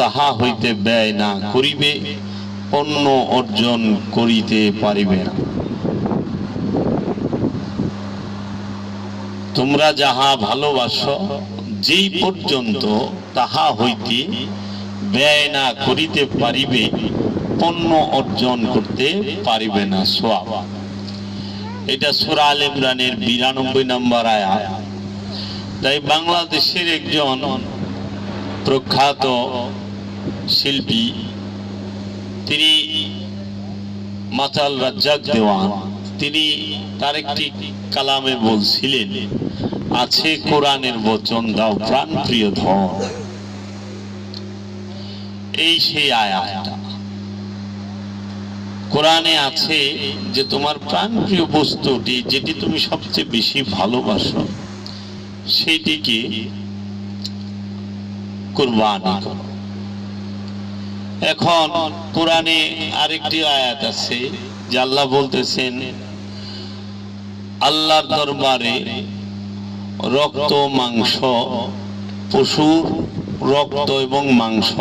তাহা হইতে ব্যয় না করিবে, অন্য অর্জন করিতে পারিবে না। তোমরা যাহা ভালোবাসো, যেই পর্যন্ত তাহা হইতে ব্যয় না করিতে পারিবে পণ্য অর্জন করতে পারিবে না সোয়াব। এটা সুরা আল ইমরানের বিরানব্বই নম্বর আয়া তাই বাংলাদেশের একজন প্রখ্যাত শিল্পী, তিনি মাতাল রাজ্জাক দেওয়ান। তিনি তার একটি কালামে বলছিলেন, আছে কোরআনের বচন, দাও প্রাণ প্রিয় ধন। এই সেই আয়াতটা। কোরআনে আছে যে, তোমার প্রাণ প্রিয় বস্তুটি, যেটি তুমি সবচেয়ে বেশি ভালোবাসো, সেটিকে কুরবানি করো। এখন কোরআনে আরেকটি আয়াত আছে, যে আল্লাহ বলতেছেন, আল্লাহর দরবারে রক্ত, মাংস পশুর রক্ত এবং মাংস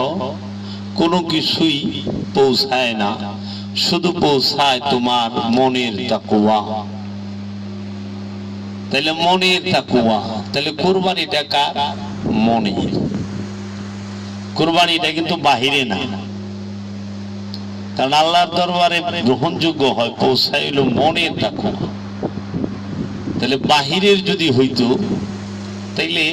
কোনো কিছুই পৌঁছায় না। শুধু পৌঁছায় তোমার মনের তাকুয়া তাহলে মনের তাকুয়া তাহলে কোরবানিটা কার? মনের। কোরবানিটা কিন্তু বাহিরে না। কারণ আল্লাহর দরবারে গ্রহণযোগ্য হয়, পৌঁছাইল মনের তাকুয়া তাহলে বাহিরের যদি হইতো, তাইলে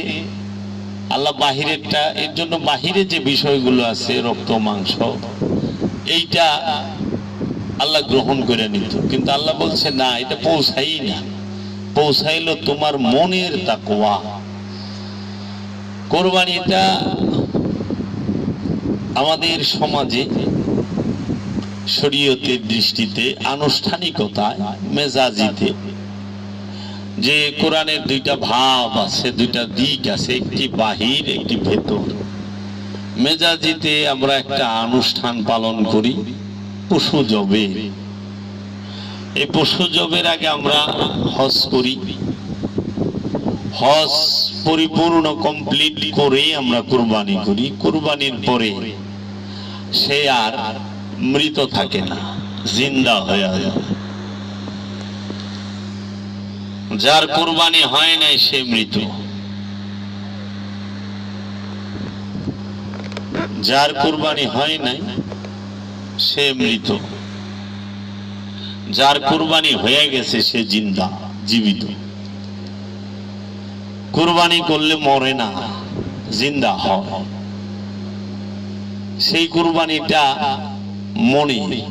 আল্লাহ বাহিরেরটা, এর জন্য বাহিরে যে বিষয়গুলো আছে, রক্ত, মাংস, এইটা আল্লাহ গ্রহণ করে নিত। কিন্তু আল্লাহ বলছে, না, এটা পৌঁছাই না। পৌঁছাইলো তোমার মনের তাকুয়া কোরবানিটা আমাদের সমাজে শরীয়তের দৃষ্টিতে আনুষ্ঠানিকতায় মেজাজিতে। যে কোরআনের দুইটা ভাব আছে, দুইটা দিক আছে, একটি বাহির, একটি ভেতর। মেজাজিতে আমরা একটা অনুষ্ঠান পালন করি, পশু জবে। এই পশু জবের আগে আমরা হজ করি। হজ পরিপূর্ণ কমপ্লিট করে আমরা কুরবানি করি। কুরবানির পরে সে আর মৃত থাকে না, জিন্দা হয়ে যার কুরবানি হয় নাই, সে মৃত। যার কুরবানি হয় নাই, সে মৃত। যার কুরবানি হয়ে গেছে, সে জিন্দা, জীবিত। কুরবানি করলে মরে না, জিন্দা হয়। সেই কুরবানিটা মনে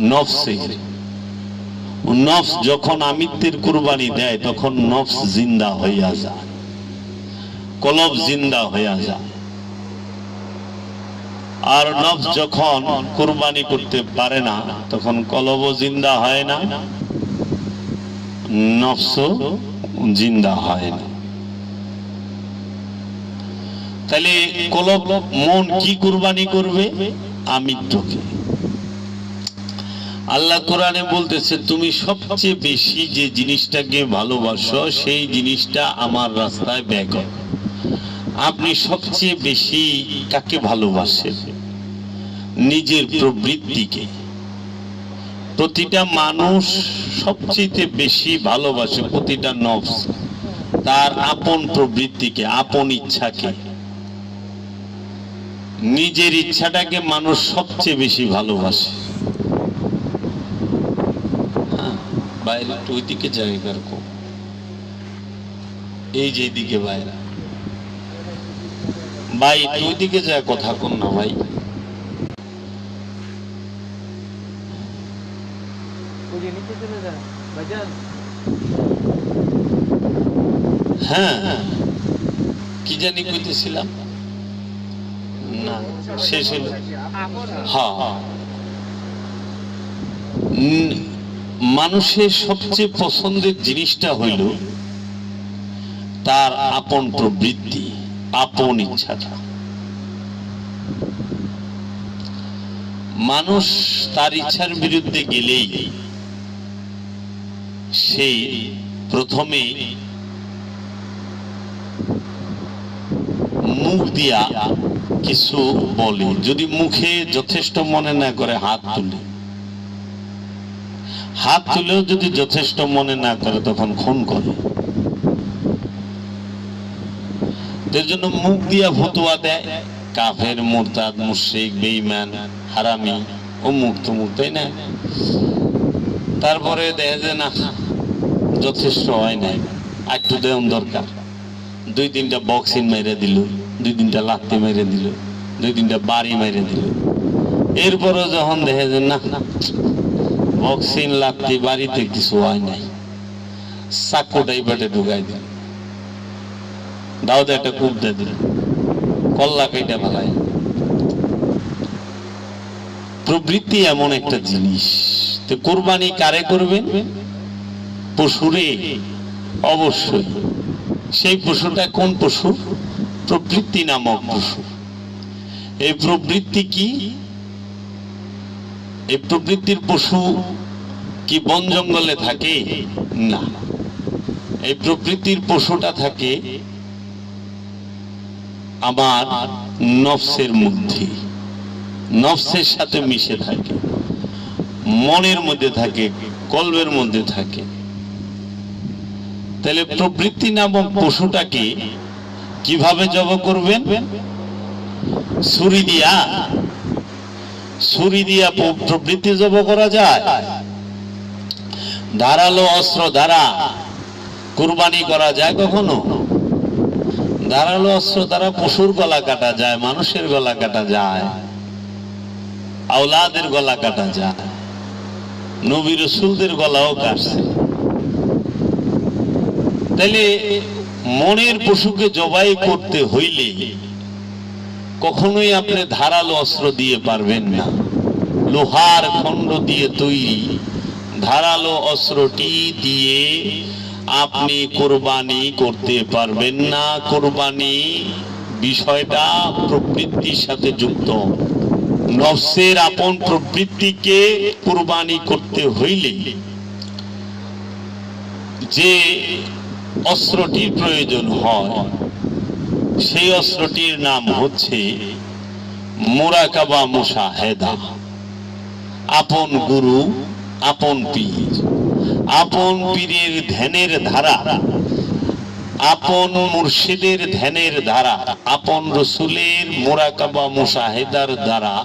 নফসের নফস যখন আমিত্বের কুরবানি দেয়, তখন নফস জিন্দা হইয়া যায়। কলব জিন্দা হইয়া যায়। আর নফস যখন কুরবানি করতে পারে না, তখন কলব জিন্দা হয় না নফস জিন্দা হয় না। তাহলে কলব মন কি কুরবানি করবে? আমিত্বকে আল্লাহ কোরআনে বলতেছে, তুমি সবচেয়ে বেশি যে জিনিসটাকে ভালোবাসো, সেই জিনিসটা আমার রাস্তায় ব্যয় করো। আপনি সবচেয়ে বেশি কাকে ভালোবাসেন? নিজের প্রবৃত্তিকে। প্রতিটা মানুষ সবচেয়ে বেশি ভালোবাসে প্রতিটা নফস, তার আপন প্রবৃত্তিকে, আপন ইচ্ছাকে। নিজের ইচ্ছাটাকে মানুষ সবচেয়ে বেশি ভালোবাসে। হ্যাঁ, বাইরে একটু ওইদিকে জায়গার কম। এই যে দিকে বাইরে। ভাই একটু ওইদিকে যায় কথা কন না ভাই। যে যা ভাইজান হ্যাঁ। কি জানি কইতেছিলাম? হ্যাঁ। মানুষের সবচেয়ে পছন্দের জিনিসটা হইল তার আপন প্রবৃত্তি, আপন ইচ্ছাটা মানুষ তার ইচ্ছার বিরুদ্ধে গেলেই সে প্রথমে মুখ দিয়া কিছু বলি। যদি মুখে যথেষ্ট মনে না করে, হাত তুলে। হাত তুলেও যদি যথেষ্ট মনে না করে, তখন খুন করে। জন্য মুখ দিয়া ফতুয়া দেয়। কাফের, মুরতাদ, মুশরিক, বেঈমান, হারামি ও মুখ তো মুখ তাই না? তারপরে দেখা যায় না, যথেষ্ট হয় নাই। একটু দেওয়ান দরকার। দুই তিনটা বক্সিং মেরে দিল। দুই তিনটা লাত্তি মেরে দিল, দুই তিনটা বাড়ি মেরে দিল। এরপরে যখন দেখা যায় না বক্সিং লাত্তি বাড়িতে কিছু হয় নাই চাকুটাই পেটে ঢুকাই দিল। দাউদ একটা কূপ দিয়ে দিল, কল্লা কেটে ফেলায় প্রবৃত্তি এমন একটা জিনিস, তো কোরবানি কারে করবেন? পশুরে। অবশ্যই। সেই পশুটা কোন পশু? প্রবৃত্তি নামক পশু। এই প্রবৃত্তি কি? এই প্রবৃত্তির পশু কি বন জঙ্গলে থাকে? না। এই প্রবৃত্তির পশুটা থাকে আমার নফসের মধ্যে। নফসের সাথে মিশে থাকে। মনের মধ্যে থাকে, কলবের মধ্যে থাকে। তাহলে প্রবৃত্তি নামক পশুটাকে কীভাবে জব করবেন? ছুরি দিয়া। ছুরি দিয়া প্রবৃত্তি জব করা যায়। ধারালো অস্ত্র দ্বারা কুরবানি করা যায় কখনো? ধারালো অস্ত্র দ্বারা পশুর গলা কাটা যায়, মানুষের গলা কাটা যায়, আওলাদের গলা কাটা যায়, নবী রসুলদের গলাও কাটছে। তাহলে মনের পশুকে জবাই করতে হইলে কখনোই আপনি ধারালো অস্ত্র দিয়ে পারবেন না। লোহার খণ্ড দিয়ে তৈরি ধারালো অস্ত্রটি দিয়ে আপনি কোরবানি করতে পারবেন না। কোরবানি বিষয়টা প্রবৃত্তির সাথে যুক্ত। নফসের আপন প্রবৃত্তিকে কোরবানি করতে হইলে যে অস্ত্রটির প্রয়োজন হয়। সেই অস্ত্রটির নাম হচ্ছে মোরাকাবা মুশাহেদা। আপন গুরু, আপন পীর। আপন পীরের ধ্যানের ধারা, আপন মুর্শিদের ধ্যানের ধারা, আপন রসুলের মোরাকাবা মুশাহেদার দ্বারা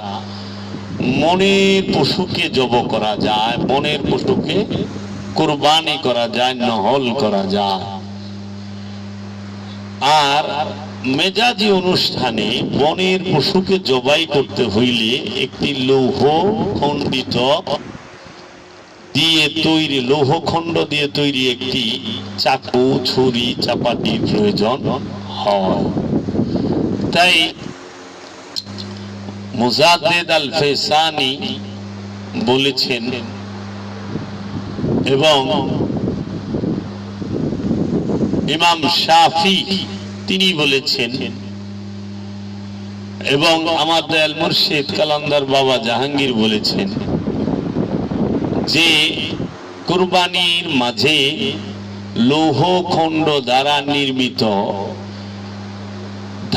মনের পশুকে জব করা যায়, মনের পশুকে কোরবানি করা যায়, নহল করা যায়। আর মেজাজি অনুষ্ঠানে বনের পশুকে জবাই করতে হইলে একটি লৌহ খণ্ডিত দিয়ে তৈরি, লৌহ খণ্ড দিয়ে তৈরি একটি চাকু, ছুরি, চাপাতির প্রয়োজন হয়। তাই মুজাদ্দেদ আল ফেসানি বলেছেন এবং ইমাম শাফি, তিনি বলেছেন, এবং আমার দয়াল মুর্শিদ কালান্দার বাবা জাহাঙ্গীর বলেছেন যে, কুরবানির মাঝে লৌহ খণ্ড দ্বারা নির্মিত,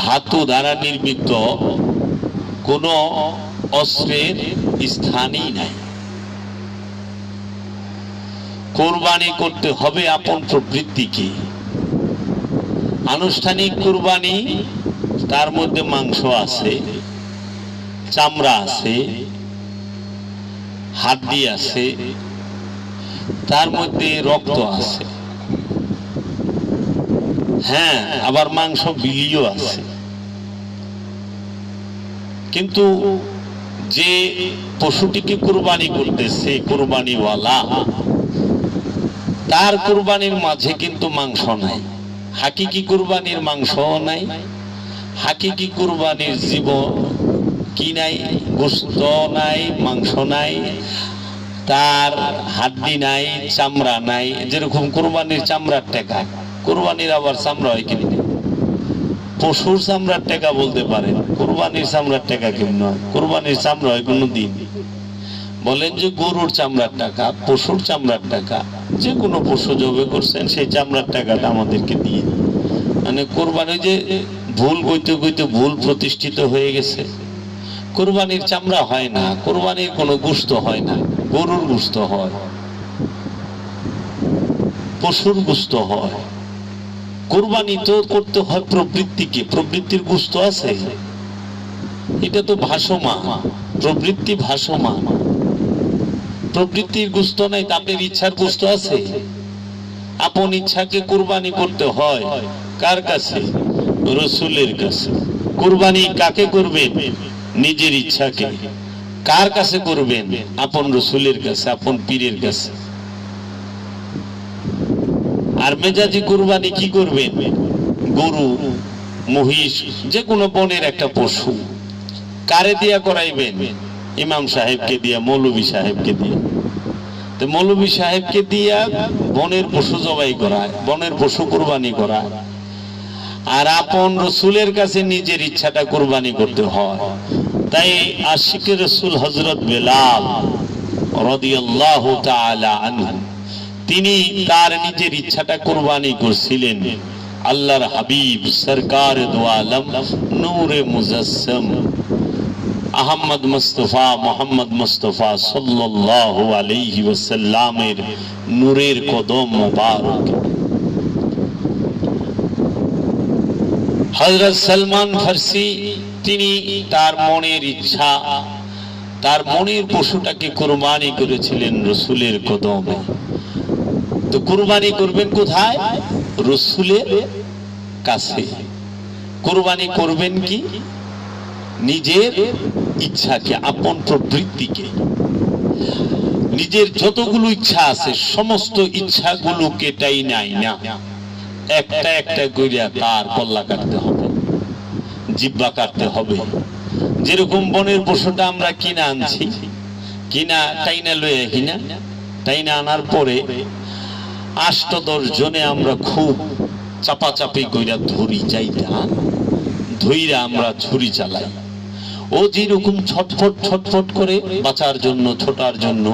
ধাতু দ্বারা নির্মিত কোন অস্ত্রের স্থানই নাই। কোরবানি করতে হবে আপন প্রবৃত্তিকে আনুষ্ঠানিক কুরবানি, তার মধ্যে মাংস আছে, চামড়া আছে, হাড্ডি আছে, তার মধ্যে রক্ত আছে। হ্যাঁ আবার মাংস বিলিও আছে। কিন্তু যে পশুটিকে কুরবানি করতেছে, কুরবানিওয়ালা তার কুরবানির মাঝে কিন্তু মাংস নাই। হাকিকি কুরবানির মাংস নাই। হাকিকি কুরবানির জীব কি নাই গোস্ত নাই, মাংস নাই, তার হাড্ডি নাই, চামড়া নাই, যেরকম কোরবানির চামড়ার টেকা। কোরবানির আবার চামড়া হয় কিনে? পশুর চামড়ার টেকা বলতে পারেন। কোরবানির চামড়ার টেকা কেমন হয়? কোরবানির চামড়া হয় কোনো দিন। বলেন যে গরুর চামড়ার টাকা, পশুর চামড়ার টাকা, যে কোনো পশু জবে করছেন, সেই চামড়ার টাকাটা আমাদেরকে দিয়ে। মানে কোরবানি যে ভুল কইতে কইতে ভুল প্রতিষ্ঠিত হয়ে গেছে, কোরবানির চামড়া হয় না, কোরবানির কোনো গুস্ত হয় না, গরুর গুস্ত হয়, পশুর গুস্ত হয়। কোরবানি তো করতে হয় প্রবৃত্তিকে, প্রবৃত্তির গুস্ত আছে। এটা তো ভাসমান, প্রবৃত্তি ভাসমান। প্রবৃত্তির গুস্ত নাই আপনার ইচ্ছার গুস্ত আছে? আপন ইচ্ছাকে কুরবানি করতে হয় কার কাছে? রসুলের কাছে। কুরবানি কাকে করবেন? নিজের ইচ্ছাকে। কার কাছে করবেন? আপন রসুলের কাছে, আপন পীরের কাছে। আর মেজাজি কুরবানি কি করবেন? গরু, মহিষ যে কোনো বনের একটা পশু। কারে দিয়া করাইবেন? ইমাম সাহেবকে দিয়া মৌলবী সাহেবকে দিয়া। তো মৌলবী সাহেবকে দিয়া বনের পশু জবাই করায় বনের পশু কুরবানি করায় আর আপন রসুলের কাছে নিজের ইচ্ছাটা কুরবানি করতে হয়। তাই আশিকের রসুল হজরত বেলাল তিনি তার নিজের ইচ্ছাটা কুরবানি করছিলেন। আল্লাহর হাবিব, সরকার দো আলম নূরে মুজাসসম। আহমদ মুস্তফা, মোহাম্মদ মুস্তফা সাল্লাল্লাহু আলাইহি ওয়াসাল্লামের নূরের কদম মোবারক। হযরত সালমান ফার্সি, তিনি তার মনের ইচ্ছা, তার মনের পশুটাকে কুরবানি করেছিলেন রসুলের কদমে। তো কুরবানি করবেন কোথায়? রসুলের কাছে। কুরবানি করবেন কি? নিজের ইচ্ছাকে আপন প্রবৃত্তিকে নিজের যতগুলো ইচ্ছা আছে, সমস্ত ইচ্ছাগুলোকে তাই নাই না। একটা একটা কইরা তার কল্লা কাটতে হবে, জিব্বা কাটতে হবে। যেরকম বনের পশুটা আমরা কিনা আনছি, কিনা টাইনা লয়ে কিনা, টাইনা আনার পরে আষ্ট দশ জনে আমরা খুব চাপাচাপি কইরা ধরি, যাইতা ধইরা আমরা ছুরি চালাই। ও যেরকম ছটফট ছটফট করে বাঁচার জন্য, ছোটার জন্য,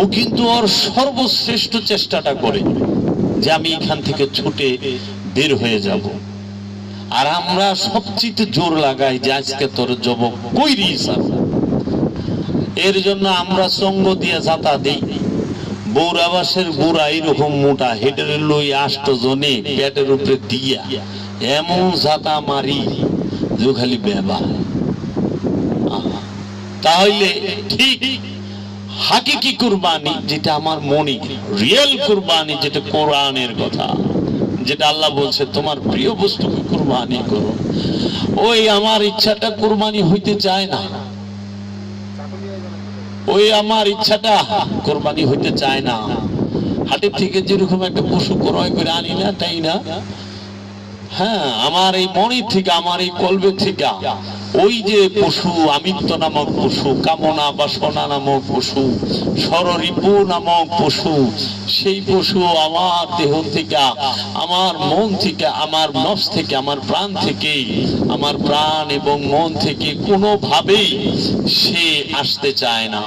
ও কিন্তু ওর সর্বশ্রেষ্ঠ চেষ্টাটা করে যে আমি এখান থেকে ছুটে বের হয়ে যাব। আর আমরা সবচেয়ে জোর লাগাই যে আজকে তোর জব কইরি এর জন্য আমরা সঙ্গ দিয়ে যাতা দেই। বৌরাবাসের গোড়া এরকম মোটা, হেডের লই আষ্ট জনে পেটের উপরে দিয়া, এমন জাতা মারি, যে খালি বেবা তাহলে ঠিক হাকিকি কুরবানি যেটা আমার মনে, রিয়েল কুরবানি যেটা কোরআনের কথা, যেটা আল্লাহ বলছে, তোমার প্রিয় বস্তুকে কুরবানি করো। ওই আমার ইচ্ছাটা কুরবানি হইতে চায় না। ওই আমার ইচ্ছাটা কোরবানি হইতে চায় না। হাটের থেকে যেরকম একটা পশু ক্রয় করে আনি না, তাই না? হ্যাঁ আমার এই মনের থেকে, আমার এই কলবের থেকে ওই যে পশু, আমিত্ব নামক পশু, কামনা বাসনা নামক পশু, সররিপু নামক পশু, সেই পশু আমার দেহ থেকে, আমার মন থেকে, আমার নফস থেকে, আমার প্রাণ থেকে, আমার প্রাণ এবং মন থেকে কোনোভাবেই সে আসতে চায় না।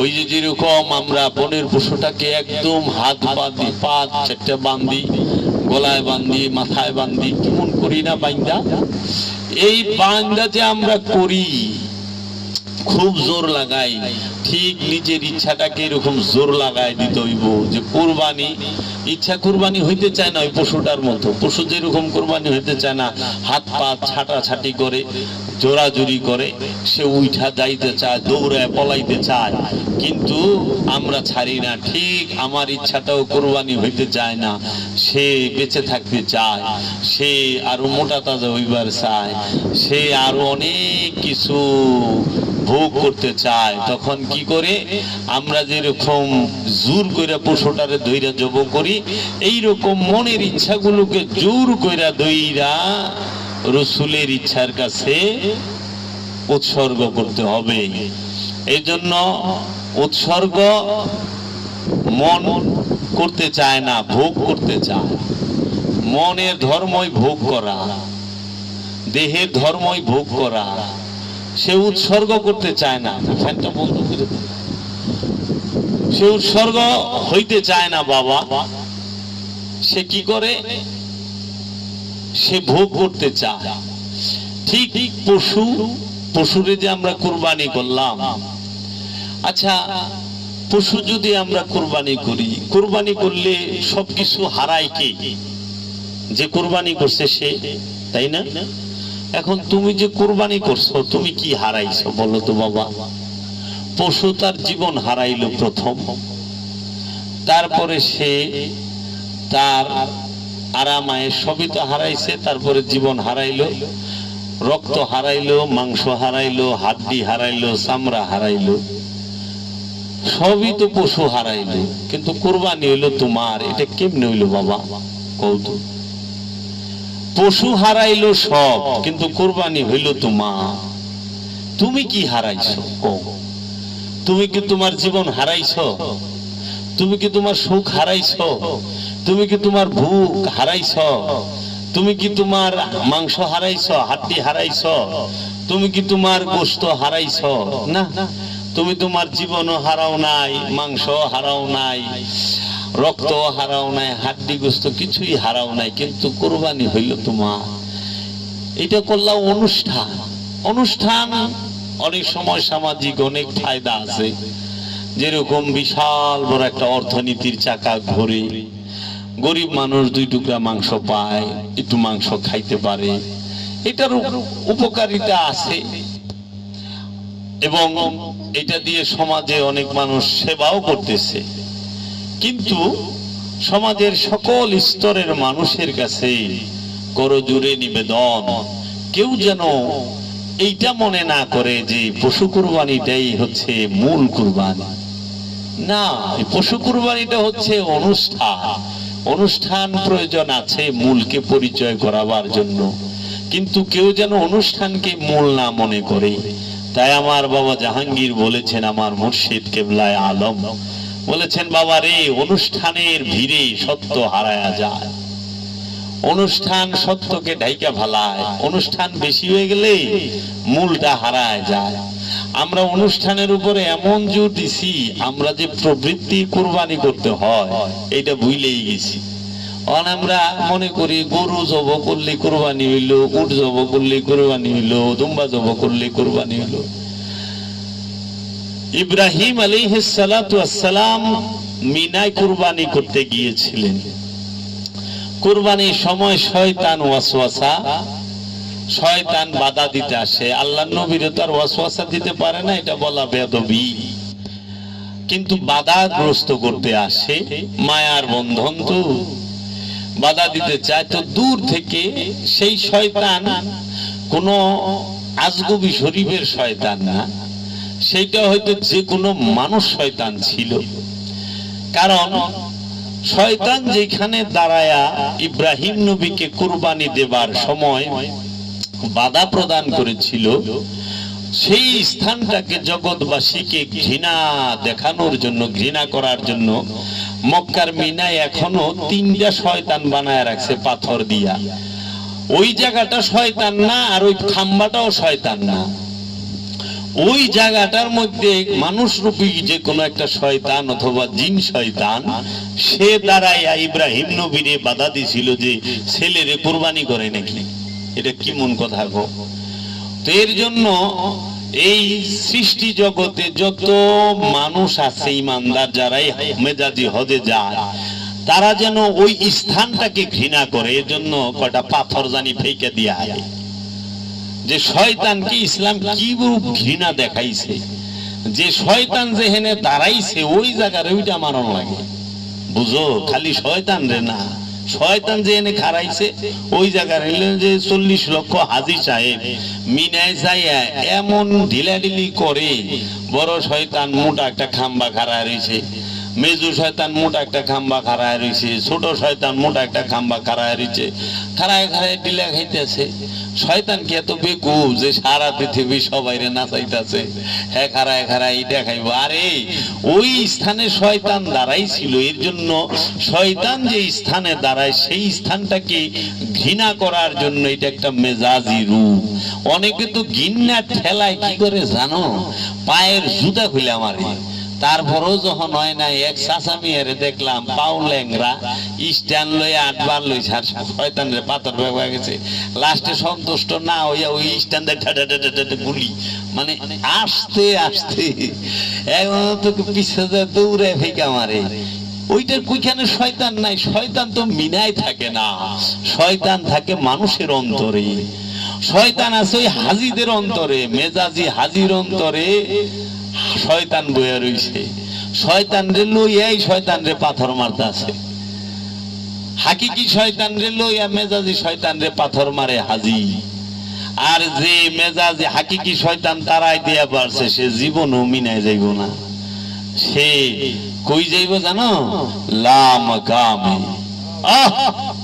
ওই যে যেরকম আমরা বনের পশুটাকে একদম হাত বাঁধি, পা চারটে বান্ধি গলায় বান্ধি মাথায় বান্ধি কেমন করি না বাইন্দা? এই বান্দাতে আমরা করি। খুব জোর লাগাই। ঠিক নিজের ইচ্ছাটাকে এরকম জোর লাগাই দিতে হইব যে কোরবানি, ইচ্ছা কোরবানি হইতে চায় না ওই পশুটার মতো। পশু যেরকম কোরবানি হইতে চায় না, হাত পা ছাটা ছাটি করে জোরাজুরি করে, সে উঠা যাইতে চায়, দৌড়ায়, পলাইতে চায়। কিন্তু আমরা ছাড়ি না, ঠিক আমার ইচ্ছাটাও কোরবানি হইতে চায় না। সে বেঁচে থাকতে চায়, সে আরও মোটা তাজা হইবার চায়, সে আরও অনেক কিছু ভোগ করতে চায়, তখন কি করে? আমরা যেরকম জোর কইরা পশুটারে দইরা জব করি এই রকম মনের ইচ্ছাগুলোকে জোর কইরা দইরা রসুলের ইচ্ছার কাছে উৎসর্গ করতে হবে। এই জন্য উৎসর্গ মন করতে চায় না, ভোগ করতে চায়। মনের ধর্মই ভোগ করা, দেহের ধর্মই ভোগ করা। সে উৎসর্গ করতে চায় না। ফ্যানটা বন্ধ করে। সে উৎসর্গ হইতে চায় না বাবা। সে কি করে? সে ভোগ করতে চায়। ঠিক পশু, পশুরে যে আমরা কুরবানি করলাম। আচ্ছা পশু যদি আমরা কুরবানি করি, কুরবানি করলে সবকিছু হারায় কে? যে কুরবানি করছে সে, তাই না? এখন তুমি যে কুরবানি করছ, তুমি কি হারাইছো? বলো তো বাবা। পশু তার জীবন হারাইলো প্রথম। তারপরে সে তার আরামায় সবই তো হারাইছে, তারপরে জীবন হারাইলো। রক্ত হারাইলো, মাংস হারাইলো, হাড্ডি হারাইলো, চামড়া হারাইলো। সবই তো পশু হারাইলো। কিন্তু কোরবানি হইল তোমার। এটা কেমনে হইল বাবা? কৌতুক পশু হারাইলো সব, কিন্তু কোরবানি হইল তোমার। তুমি কি হারাইছো? তুমি কি তোমার জীবন হারাইছো? তুমি কি তোমার সুখ হারাইছো? তুমি কি তোমার ভুক হারাইছো? তুমি কি তোমার মাংস হারাইছ, হাড্ডি হারাইছ? তুমি কি তোমার গোস্ত হারাইছো? না তুমি তোমার জীবনও হারাও নাই মাংস হারাও নাই। রক্ত হারাও নাই, হাড্ডি গোস্ত কিছুই হারাও নাই, কিন্তু কোরবানি হইল তোমার। এটা করলাম অনুষ্ঠান। অনুষ্ঠান অনেক সময় সামাজিক অনেক ফায়দা আছে। যেরকম বিশাল বড় একটা অর্থনীতির চাকা ঘুরে, গরিব মানুষ দুই টুকরা মাংস পায়, একটু মাংস খাইতে পারে। এটার উপকারিতা আছে। এবং এটা দিয়ে সমাজে অনেক মানুষ সেবাও করতেছে। কিন্তু সমাজের সকল স্তরের মানুষের কাছে করজুড়ে নিবেদন। কেউ যেন এইটা মনে না করে যে পশু কুরবানিটাই হচ্ছে মূল কুরবানি। না, পশু কুরবানিটা হচ্ছে অনুষ্ঠান। অনুষ্ঠান প্রয়োজন আছে মূলকে পরিচয় করাবার জন্য। কিন্তু কেউ যেন অনুষ্ঠানকে মূল না মনে করে। তাই আমার বাবা জাহাঙ্গীর বলেছেন, আমার মুর্শিদ কেবলায় আলম। বলেছেন, বাবা রে, অনুষ্ঠানের ভিড়ে সত্য হারায়া যায়। অনুষ্ঠান সত্যকে ঢাইকা ভালায় অনুষ্ঠান বেশি হয়ে গেলে মূলটা হারায় যায়। আমরা অনুষ্ঠানের উপরে এমন জোর দিছি, আমরা যে প্রবৃত্তি কোরবানি করতে হয়, এটা ভুলেই গেছি। অন আমরা মনে করি, গরু জব করলে কোরবানি হইল, উট জব করলে কোরবানি হইল, দুম্বা জব করলে কোরবানি হইল। ইব্রাহিম আলাইহিসসালাম মিনায় কুরবানি করতে গিয়েছিলেন। কুরবানির সময় শয়তান ওয়াসওয়াসা, শয়তান বাধা দিতে আসে। আল্লাহ নবীরে তো আর ওয়াসওয়াসা দিতে পারে না, এটা বলা বেদবি কিন্তু বাধাগ্রস্ত করতে আসে, মায়ার বন্ধন তো। বাধা দিতে চায় তো দূর থেকে সেই শয়তান, কোন আজগবি শরীফের শয়তান না। সেইটা হয়তো যে কোনো মানুষ শয়তান ছিল। কারণ শয়তান যেখানে দাঁড়ায়া ইব্রাহিম নবীকে কুরবানি দেবার সময় বাধা প্রদান করেছিল, সেই স্থানটাকে জগৎবাসীকে ঘৃণা দেখানোর জন্য, ঘৃণা করার জন্য মক্কার মিনায় এখনও তিনটা শয়তান বানায় রাখছে পাথর দিয়া। ওই জায়গাটা শয়তান না, আর ওই খাম্বাটাও শয়তান না। ওই জায়গাটার মধ্যে মানুষ রূপী যে কোনো একটা শয়তান অথবা জিন শয়তান, সে দাঁড়াইয়া ইব্রাহিম নবীরে বাধা দিছিল যে ছেলেরে কোরবানি করে নাকি। এটা কি মন কথা গো? তো এর জন্য এই সৃষ্টি জগতে যত মানুষ আছে, ইমানদার যারাই মেজাজি হদে যায়, তারা যেন ওই স্থানটাকে ঘৃণা করে, এর জন্য কটা পাথর জানি ফেকে দিয়া যে শয়তানকে ইসলাম কি ঘৃণা দেখাইছে? যে শয়তান যেখানে দাঁড়াইছে, ওই জায়গার ওইটা মারণ লাগে। বুঝো, খালি শয়তান রে না। শয়তান যে এনে খারাইছে ওই জায়গার যে চল্লিশ লক্ষ হাজি সাহেব মিনায় যাইয়া এমন ঢিলাঢিলি করে, বড় শয়তান মোটা একটা খাম্বা খাড়া রয়েছে। মেজু শয়তান মোটা একটা খাম্বা খাড়ায় রয়েছে ছোট শয়তান মোটা একটা খাম্বা খাড়ায় রয়েছে খাড়ায় খাড়ায় ডিলা খাইতেছে। শয়তান কি এত বেকুব যে সারা পৃথিবী সবাই রে নাচাইতেছে? হ্যাঁ খাড়ায় খাড়ায় এটা খাইব। আরে, ওই স্থানে শয়তান দাঁড়াই ছিল, এর জন্য শয়তান যে স্থানে দাঁড়ায়, সেই স্থানটাকে ঘৃণা করার জন্য এটা একটা মেজাজি রূপ। অনেকে তো গিন্না ঠেলায়, কি করে জানো? পায়ের জুতা খুলে আমারে। তারপরেও যখন হয় না এক চাচা মেয়েরে দেখলাম পাও ল্যাংরা স্ট্যান্ড লই আটবার লই ছাড় শয়তান রে পাথর ভেবে গেছে। লাস্টে সন্তুষ্ট না হইয়া ওই স্ট্যান্ডে গুলি। মানে আস্তে আস্তে এখন পিছিয়ে যায় দৌড়ে ফেঁকা মারে। ওইটার কুইখানে শয়তান নাই, শয়তান তো মিনাই থাকে না। শয়তান থাকে মানুষের অন্তরে। শয়তান আছে ওই হাজিদের অন্তরে, মেজাজি হাজির অন্তরে। শয়তান বইয়া রইছে। শয়তান রে লইয়াই শয়তান রে পাথর মারতে আছে। হাকিকি শয়তান রে লইয়া, মেজাজি শয়তান রে পাথর মারে হাজি। আর যে মেজাজি হাকিকি শয়তান তারাই দিয়া পারছে সে জীবনও মিনায় যাইব না। সে কই যাইব জানো? লাম কামে আহ!